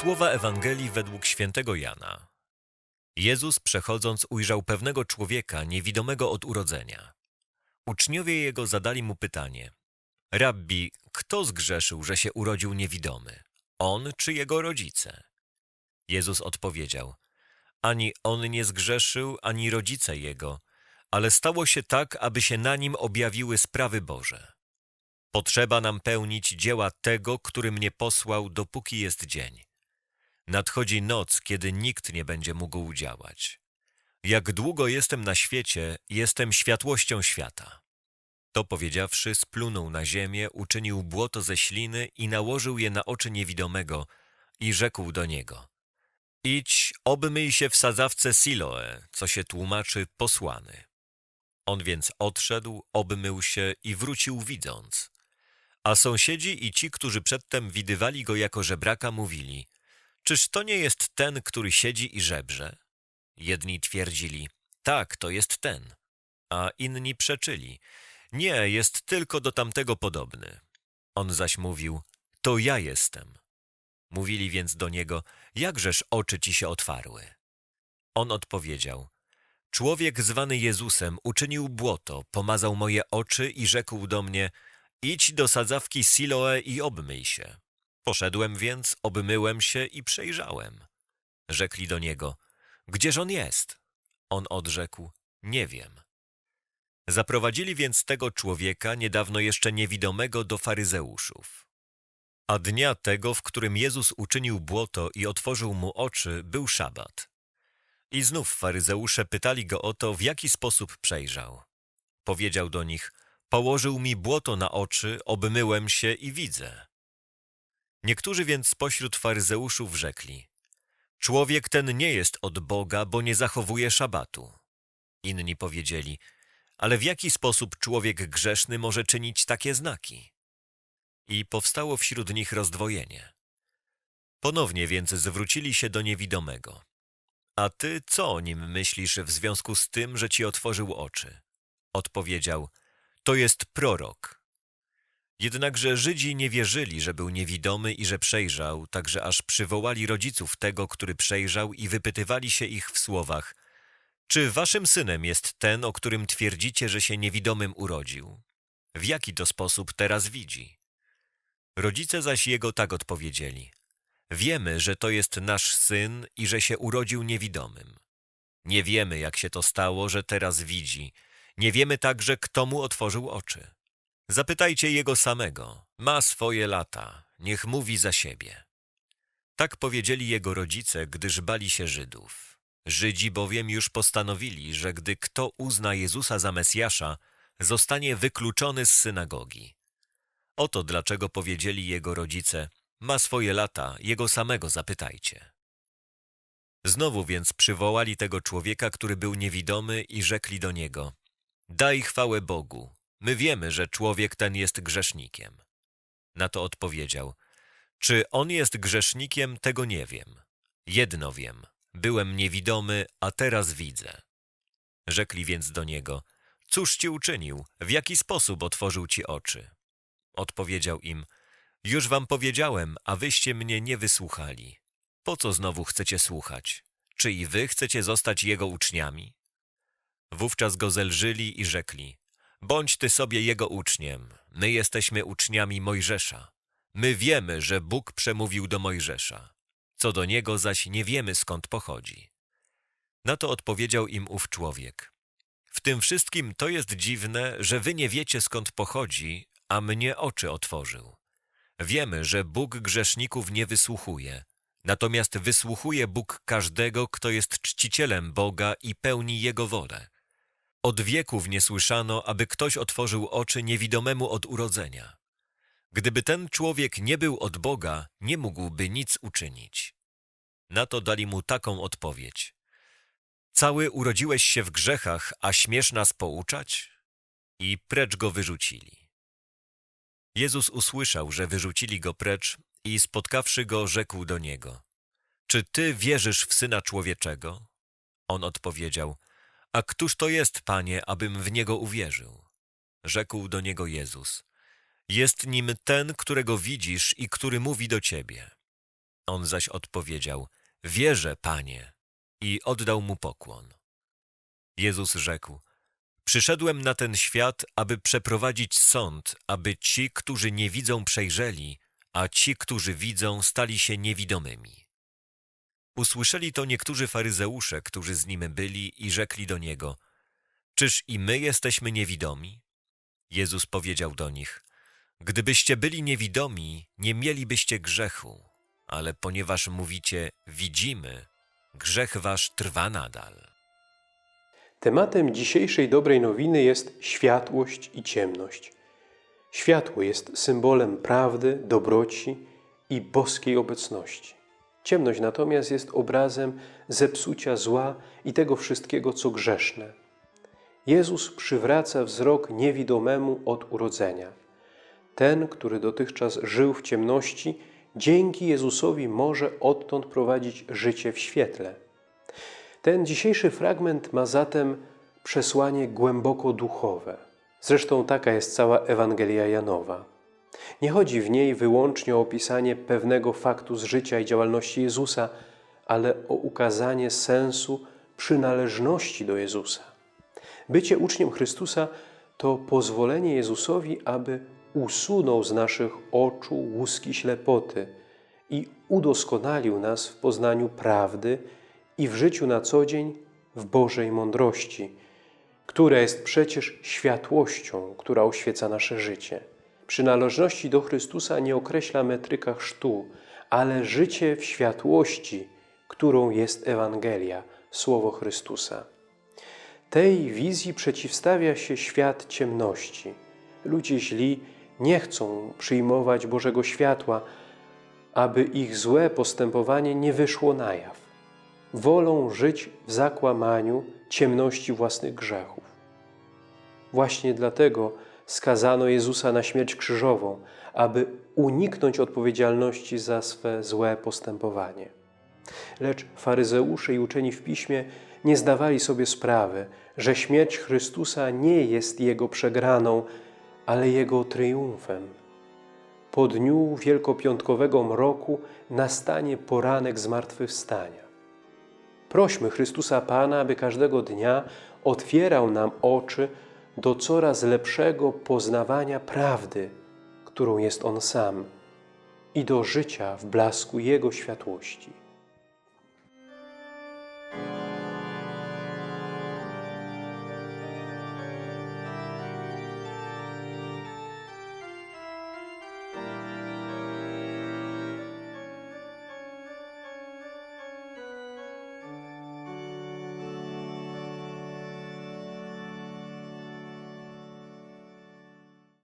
Słowa Ewangelii według świętego Jana. Jezus przechodząc ujrzał pewnego człowieka niewidomego od urodzenia. Uczniowie jego zadali mu pytanie: Rabbi, kto zgrzeszył, że się urodził niewidomy? On czy jego rodzice? Jezus odpowiedział: Ani on nie zgrzeszył, ani rodzice jego, ale stało się tak, aby się na nim objawiły sprawy Boże. Potrzeba nam pełnić dzieła tego, który mnie posłał, dopóki jest dzień. Nadchodzi noc, kiedy nikt nie będzie mógł działać. Jak długo jestem na świecie, jestem światłością świata. To powiedziawszy, splunął na ziemię, uczynił błoto ze śliny i nałożył je na oczy niewidomego i rzekł do niego: Idź, obmyj się w sadzawce Siloe, co się tłumaczy posłany. On więc odszedł, obmył się i wrócił widząc. A sąsiedzi i ci, którzy przedtem widywali go jako żebraka, mówili: Czyż to nie jest ten, który siedzi i żebrze? Jedni twierdzili: Tak, to jest ten. A inni przeczyli: Nie, jest tylko do tamtego podobny. On zaś mówił: To ja jestem. Mówili więc do niego: Jakżeż oczy ci się otwarły? On odpowiedział: Człowiek zwany Jezusem uczynił błoto, pomazał moje oczy i rzekł do mnie: Idź do sadzawki Siloe i obmyj się. Poszedłem więc, obmyłem się i przejrzałem. Rzekli do niego: Gdzież on jest? On odrzekł: Nie wiem. Zaprowadzili więc tego człowieka, niedawno jeszcze niewidomego, do faryzeuszów. A dnia tego, w którym Jezus uczynił błoto i otworzył mu oczy, był szabat. I znów faryzeusze pytali go o to, w jaki sposób przejrzał. Powiedział do nich: Położył mi błoto na oczy, obmyłem się i widzę. Niektórzy więc spośród faryzeuszów rzekli: Człowiek ten nie jest od Boga, bo nie zachowuje szabatu. Inni powiedzieli: Ale w jaki sposób człowiek grzeszny może czynić takie znaki? I powstało wśród nich rozdwojenie. Ponownie więc zwrócili się do niewidomego. A ty co o nim myślisz w związku z tym, że ci otworzył oczy? Odpowiedział: To jest prorok. Jednakże Żydzi nie wierzyli, że był niewidomy i że przejrzał, także aż przywołali rodziców tego, który przejrzał i wypytywali się ich w słowach Czy waszym synem jest ten, o którym twierdzicie, że się niewidomym urodził? W jaki to sposób teraz widzi? Rodzice zaś jego tak odpowiedzieli Wiemy, że to jest nasz syn i że się urodził niewidomym. Nie wiemy, jak się to stało, że teraz widzi. Nie wiemy także, kto mu otworzył oczy. Zapytajcie jego samego. Ma swoje lata. Niech mówi za siebie. Tak powiedzieli jego rodzice, gdyż bali się Żydów. Żydzi bowiem już postanowili, że gdy kto uzna Jezusa za Mesjasza, zostanie wykluczony z synagogi. Oto dlaczego powiedzieli jego rodzice, ma swoje lata, jego samego zapytajcie. Znowu więc przywołali tego człowieka, który był niewidomy i rzekli do niego, daj chwałę Bogu, My wiemy, że człowiek ten jest grzesznikiem. Na to odpowiedział, czy on jest grzesznikiem, tego nie wiem. Jedno wiem, byłem niewidomy, a teraz widzę. Rzekli więc do niego, cóż ci uczynił, w jaki sposób otworzył ci oczy? Odpowiedział im, już wam powiedziałem, a wyście mnie nie wysłuchali. Po co znowu chcecie słuchać? Czy i wy chcecie zostać jego uczniami? Wówczas go zelżyli i rzekli, Bądź ty sobie jego uczniem. My jesteśmy uczniami Mojżesza. My wiemy, że Bóg przemówił do Mojżesza. Co do niego zaś nie wiemy, skąd pochodzi. Na to odpowiedział im ów człowiek. W tym wszystkim to jest dziwne, że wy nie wiecie, skąd pochodzi, a mnie oczy otworzył. Wiemy, że Bóg grzeszników nie wysłuchuje, natomiast wysłuchuje Bóg każdego, kto jest czcicielem Boga i pełni Jego wolę. Od wieków nie słyszano, aby ktoś otworzył oczy niewidomemu od urodzenia. Gdyby ten człowiek nie był od Boga, nie mógłby nic uczynić. Na to dali mu taką odpowiedź. Cały urodziłeś się w grzechach, a śmiesz nas pouczać? I precz go wyrzucili. Jezus usłyszał, że wyrzucili go precz i spotkawszy go, rzekł do niego. Czy ty wierzysz w Syna Człowieczego? On odpowiedział – a któż to jest, Panie, abym w Niego uwierzył? Rzekł do niego Jezus. Jest nim ten, którego widzisz i który mówi do ciebie. On zaś odpowiedział, wierzę, Panie, i oddał mu pokłon. Jezus rzekł, przyszedłem na ten świat, aby przeprowadzić sąd, aby ci, którzy nie widzą, przejrzeli, a ci, którzy widzą, stali się niewidomymi. Usłyszeli to niektórzy faryzeusze, którzy z nim byli i rzekli do niego, czyż i my jesteśmy niewidomi? Jezus powiedział do nich, gdybyście byli niewidomi, nie mielibyście grzechu, ale ponieważ mówicie, widzimy, grzech wasz trwa nadal. Tematem dzisiejszej dobrej nowiny jest światłość i ciemność. Światło jest symbolem prawdy, dobroci i boskiej obecności. Ciemność natomiast jest obrazem zepsucia zła i tego wszystkiego, co grzeszne. Jezus przywraca wzrok niewidomemu od urodzenia. Ten, który dotychczas żył w ciemności, dzięki Jezusowi może odtąd prowadzić życie w świetle. Ten dzisiejszy fragment ma zatem przesłanie głęboko duchowe. Zresztą taka jest cała Ewangelia Janowa. Nie chodzi w niej wyłącznie o opisanie pewnego faktu z życia i działalności Jezusa, ale o ukazanie sensu przynależności do Jezusa. Bycie uczniem Chrystusa to pozwolenie Jezusowi, aby usunął z naszych oczu łuski ślepoty i udoskonalił nas w poznaniu prawdy i w życiu na co dzień w Bożej mądrości, która jest przecież światłością, która oświeca nasze życie. Przynależności do Chrystusa nie określa metryka chrztu, ale życie w światłości, którą jest Ewangelia, Słowo Chrystusa. Tej wizji przeciwstawia się świat ciemności. Ludzie źli nie chcą przyjmować Bożego światła, aby ich złe postępowanie nie wyszło na jaw. Wolą żyć w zakłamaniu ciemności własnych grzechów. Właśnie dlatego skazano Jezusa na śmierć krzyżową, aby uniknąć odpowiedzialności za swe złe postępowanie. Lecz faryzeusze i uczeni w piśmie nie zdawali sobie sprawy, że śmierć Chrystusa nie jest Jego przegraną, ale Jego triumfem. Po dniu wielkopiątkowego mroku nastanie poranek zmartwychwstania. Prośmy Chrystusa Pana, aby każdego dnia otwierał nam oczy do coraz lepszego poznawania prawdy, którą jest On sam, i do życia w blasku Jego światłości.